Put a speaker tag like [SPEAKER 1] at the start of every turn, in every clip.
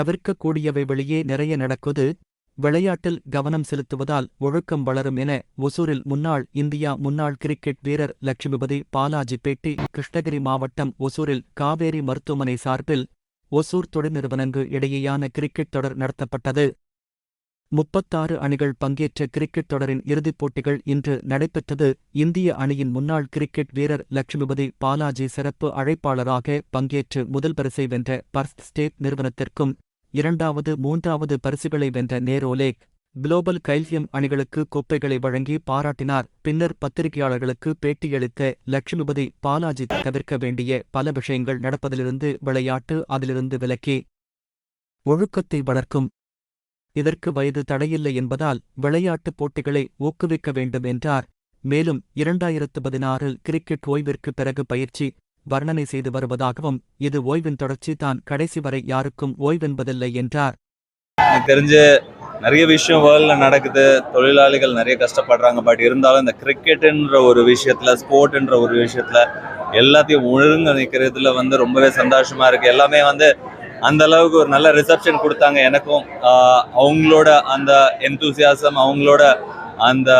[SPEAKER 1] தவிர்க்கக்கூடியவை வெளியே நிறைய நடக்குது. விளையாட்டில் கவனம் செலுத்துவதால் ஒழுக்கம் வளரும் என ஒசூரில் முன்னாள் இந்தியா முன்னாள் கிரிக்கெட் வீரர் லட்சுமிபதி பாலாஜி பேட்டி கிருஷ்ணகிரி மாவட்டம் ஒசூரில் காவேரி மருத்துவமனை சார்பில் ஒசூர் தொழில்நிறுவனங்கள் இடையேயான கிரிக்கெட் தொடர் நடத்தப்பட்டது. முப்பத்தாறு அணிகள் பங்கேற்ற கிரிக்கெட் தொடரின் இறுதிப் போட்டிகள் இன்று நடைபெற்றது. இந்திய அணியின் முன்னாள் கிரிக்கெட் வீரர் லட்சுமிபதி பாலாஜி சிறப்பு அழைப்பாளராக பங்கேற்று முதல் பரிசை வென்ற பர்ஸ்ட் ஸ்டேட் நிறுவனத்திற்கும் இரண்டாவது மூன்றாவது பரிசுகளை வென்ற நேரோலேக் குளோபல் கைல்சியம் அணிகளுக்கு கோப்பைகளை வழங்கி பாராட்டினார். பின்னர் பத்திரிகையாளர்களுக்கு பேட்டியளித்த லட்சுமிபதி பாலாஜி தவிர்க்க வேண்டிய பல விஷயங்கள் நடப்பதிலிருந்து விளையாட்டு அதிலிருந்து விலக்கி ஒழுக்கத்தை வளர்க்கும். இதற்கு வயது தடையில்லை என்பதால் விளையாட்டுப் போட்டிகளை ஊக்குவிக்க வேண்டும் என்றார். மேலும் இரண்டாயிரத்து பதினாறில் கிரிக்கெட் ஓய்விற்கு பிறகு பயிற்சி வர்ணனை செய்து வருவதாகவும் இது ஓய்வின் தொடர்ச்சி தான் கடைசி வரை யாருக்கும் ஓய்வென்பதில்லை என்றார்.
[SPEAKER 2] எனக்கு தெரிஞ்சு நிறைய விஷயம் வேர்ல்டில் நடக்குது தொழிலாளிகள் நிறைய கஷ்டப்படுறாங்க பட் இருந்தாலும் இந்த கிரிக்கெட்டுன்ற ஒரு விஷயத்துல ஸ்போர்ட்ன்ற ஒரு விஷயத்துல எல்லாத்தையும் ஒழுங்கிணைக்கிறதுல வந்து ரொம்பவே சந்தோஷமா இருக்கு. எல்லாமே வந்து அந்த அளவுக்கு ஒரு நல்ல ரிசப்ஷன் கொடுத்தாங்க எனக்கும். ஆஹ் அவங்களோட அந்த எந்தூசியாசம் அவங்களோட அந்த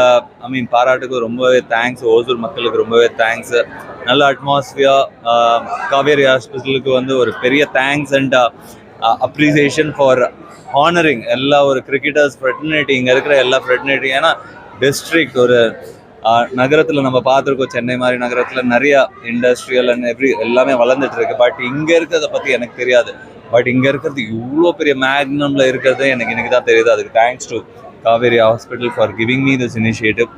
[SPEAKER 2] ஐ மீன் பாராட்டுக்கு ரொம்பவே தேங்க்ஸ் ஓசூர் மக்களுக்கு ரொம்பவே தேங்க்ஸ் நல்ல அட்மாஸ்பியர் காவேரி ஹாஸ்பிட்டலுக்கு வந்து ஒரு பெரிய thanks and appreciation for honoring எல்லா ஒரு கிரிக்கெட்டர்ஸ் ஃப்ரெட்டர்னிட்டி இங்கே இருக்கிற எல்லா ஃப்ரெட்டர்னிட்டி ஏன்னா டிஸ்ட்ரிக்ட் ஒரு நகரத்தில் நம்ம பார்த்துருக்கோம் சென்னை மாதிரி நகரத்தில் நிறையா இண்டஸ்ட்ரியல் அண்ட் எவ்ரி எல்லாமே வளர்ந்துட்டு இருக்கு பட் இங்கே இருக்கிறத பற்றி எனக்கு தெரியாது பட் இங்கே இருக்கிறது இவ்வளோ பெரிய மேக்னமில் இருக்கிறது எனக்கு எனக்கு தான் தெரியுது அதுக்கு thanks to Kaveri hospital for giving me this initiative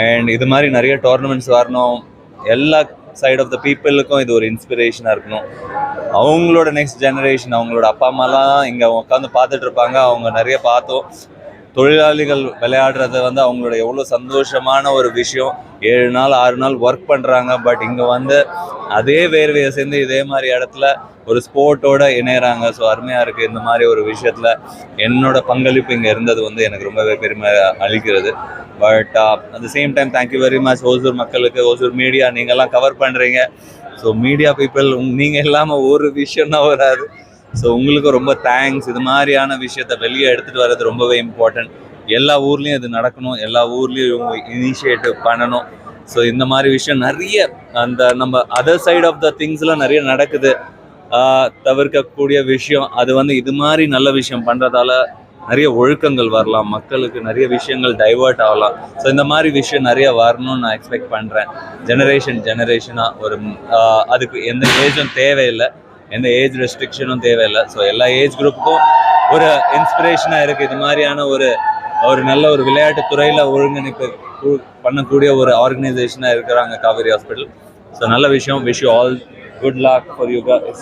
[SPEAKER 2] and இது மாதிரி நிறைய டோர்னமெண்ட்ஸ் வரணும். எல்லா சைட் ஆஃப் த பீப்புளுக்கும் இது ஒரு இன்ஸ்பிரேஷனாக இருக்கணும். அவங்களோட நெக்ஸ்ட் ஜெனரேஷன் அவங்களோட அப்பா அம்மாலாம் இங்கே உட்காந்து பார்த்துட்ருப்பாங்க அவங்க நிறைய பார்த்தோம். தொழிலாளிகள் விளையாடுறது வந்து அவங்களோட எவ்வளோ சந்தோஷமான ஒரு விஷயம். ஏழு நாள் ஆறு நாள் ஒர்க் பண்ணுறாங்க பட் இங்கே வந்து அதே வேர்வையை சேர்ந்து இதே மாதிரி இடத்துல ஒரு ஸ்போர்ட்டோட இணையறாங்க. ஸோ அருமையாக இருக்குது இந்த மாதிரி ஒரு விஷயத்தில். என்னோட பங்களிப்பு இங்கே இருந்தது வந்து எனக்கு ரொம்பவே பெருமை அளிக்கிறது. But at the same time thank you very much Hosur மக்களுக்கு ஓசூர் மீடியா நீங்கள்லாம் கவர் பண்ணுறீங்க ஸோ மீடியா பீப்புள் நீங்கள் இல்லாமல் ஒரு விஷயம்னா வராது. ஸோ உங்களுக்கு ரொம்ப தேங்க்ஸ் இது மாதிரியான விஷயத்த வெளியே எடுத்துகிட்டு வர்றது ரொம்பவே இம்பார்ட்டன்ட் எல்லா ஊர்லேயும் இது நடக்கணும். எல்லா ஊர்லேயும் இவங்க இனிஷியேட்டிவ் பண்ணணும். ஸோ இந்த மாதிரி விஷயம் நிறைய அந்த நம்ம அதர் சைடு ஆஃப் த திங்ஸ்லாம் நிறைய நடக்குது. தவிர்க்கக்கூடிய விஷயம். அது வந்து இது மாதிரி நல்ல விஷயம் பண்ணுறதால நிறைய ஒழுக்கங்கள் வரலாம். மக்களுக்கு நிறைய விஷயங்கள் டைவர்ட் ஆகலாம். ஸோ இந்த மாதிரி விஷயம் நிறைய வரணும்னு நான் எக்ஸ்பெக்ட் பண்ணுறேன் ஜெனரேஷன் ஜெனரேஷனாக ஒரு அதுக்கு எந்த ஏஜும் தேவையில்லை. எந்த ஏஜ் ரெஸ்ட்ரிக்ஷனும் தேவையில்லை. ஸோ எல்லா ஏஜ் குரூப்புக்கும் ஒரு இன்ஸ்பிரேஷனாக இருக்குது இது மாதிரியான ஒரு ஒரு நல்ல ஒரு விளையாட்டு துறையில் ஒருங்கிணைப்பு பண்ணக்கூடிய ஒரு ஆர்கனைசேஷனாக இருக்கிறாங்க காவேரி ஹாஸ்பிட்டல் ஸோ நல்ல விஷயம். Wish you all good luck for you guys.